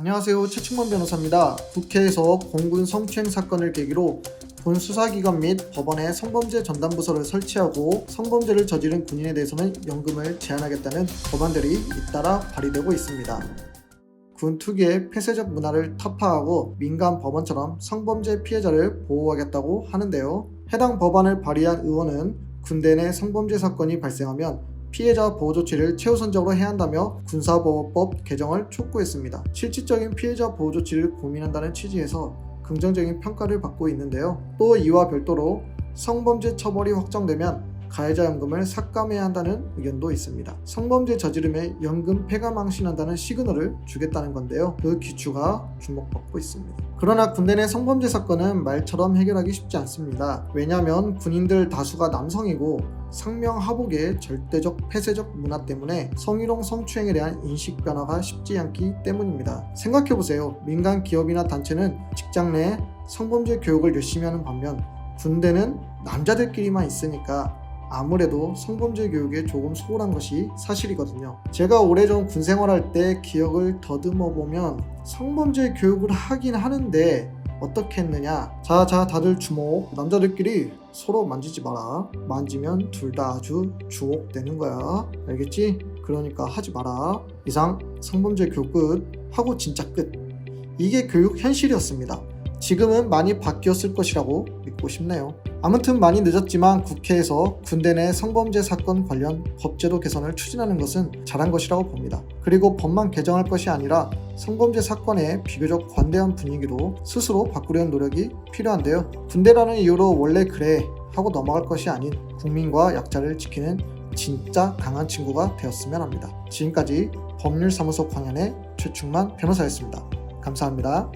안녕하세요. 최충만 변호사입니다. 국회에서 공군 성추행 사건을 계기로 본 수사기관 및 법원에 성범죄 전담부서를 설치하고 성범죄를 저지른 군인에 대해서는 연금을 제한하겠다는 법안들이 잇따라 발의되고 있습니다. 군 특유의 폐쇄적 문화를 타파하고 민간 법원처럼 성범죄 피해자를 보호하겠다고 하는데요. 해당 법안을 발의한 의원은 군대 내 성범죄 사건이 발생하면 피해자 보호 조치를 최우선적으로 해야 한다며 군사보호법 개정을 촉구했습니다. 실질적인 피해자 보호 조치를 고민한다는 취지에서 긍정적인 평가를 받고 있는데요. 또 이와 별도로 성범죄 처벌이 확정되면 가해자 연금을 삭감해야 한다는 의견도 있습니다. 성범죄 저지름에 연금 폐가망신한다는 시그널을 주겠다는 건데요. 그 기추가 주목받고 있습니다. 그러나 군대 내 성범죄 사건은 말처럼 해결하기 쉽지 않습니다. 왜냐하면 군인들 다수가 남성이고 상명하복의 절대적 폐쇄적 문화 때문에 성희롱 성추행에 대한 인식 변화가 쉽지 않기 때문입니다. 생각해보세요. 민간 기업이나 단체는 직장 내 성범죄 교육을 열심히 하는 반면 군대는 남자들끼리만 있으니까 아무래도 성범죄 교육에 조금 소홀한 것이 사실이거든요. 제가 오래전 군 생활할 때 기억을 더듬어 보면 성범죄 교육을 하긴 하는데 어떻게 했느냐? 자, 자, 다들 주목. 남자들끼리 서로 만지지 마라. 만지면 둘 다 아주 주옥되는 거야. 알겠지? 그러니까 하지 마라. 이상 성범죄 교육 끝. 하고 진짜 끝. 이게 교육 현실이었습니다. 지금은 많이 바뀌었을 것이라고 믿고 싶네요. 아무튼 많이 늦었지만 국회에서 군대 내 성범죄 사건 관련 법제도 개선을 추진하는 것은 잘한 것이라고 봅니다. 그리고 법만 개정할 것이 아니라 성범죄 사건의 비교적 관대한 분위기도 스스로 바꾸려는 노력이 필요한데요. 군대라는 이유로 원래 그래 하고 넘어갈 것이 아닌 국민과 약자를 지키는 진짜 강한 친구가 되었으면 합니다. 지금까지 법률사무소 광연의 최충만 변호사였습니다. 감사합니다.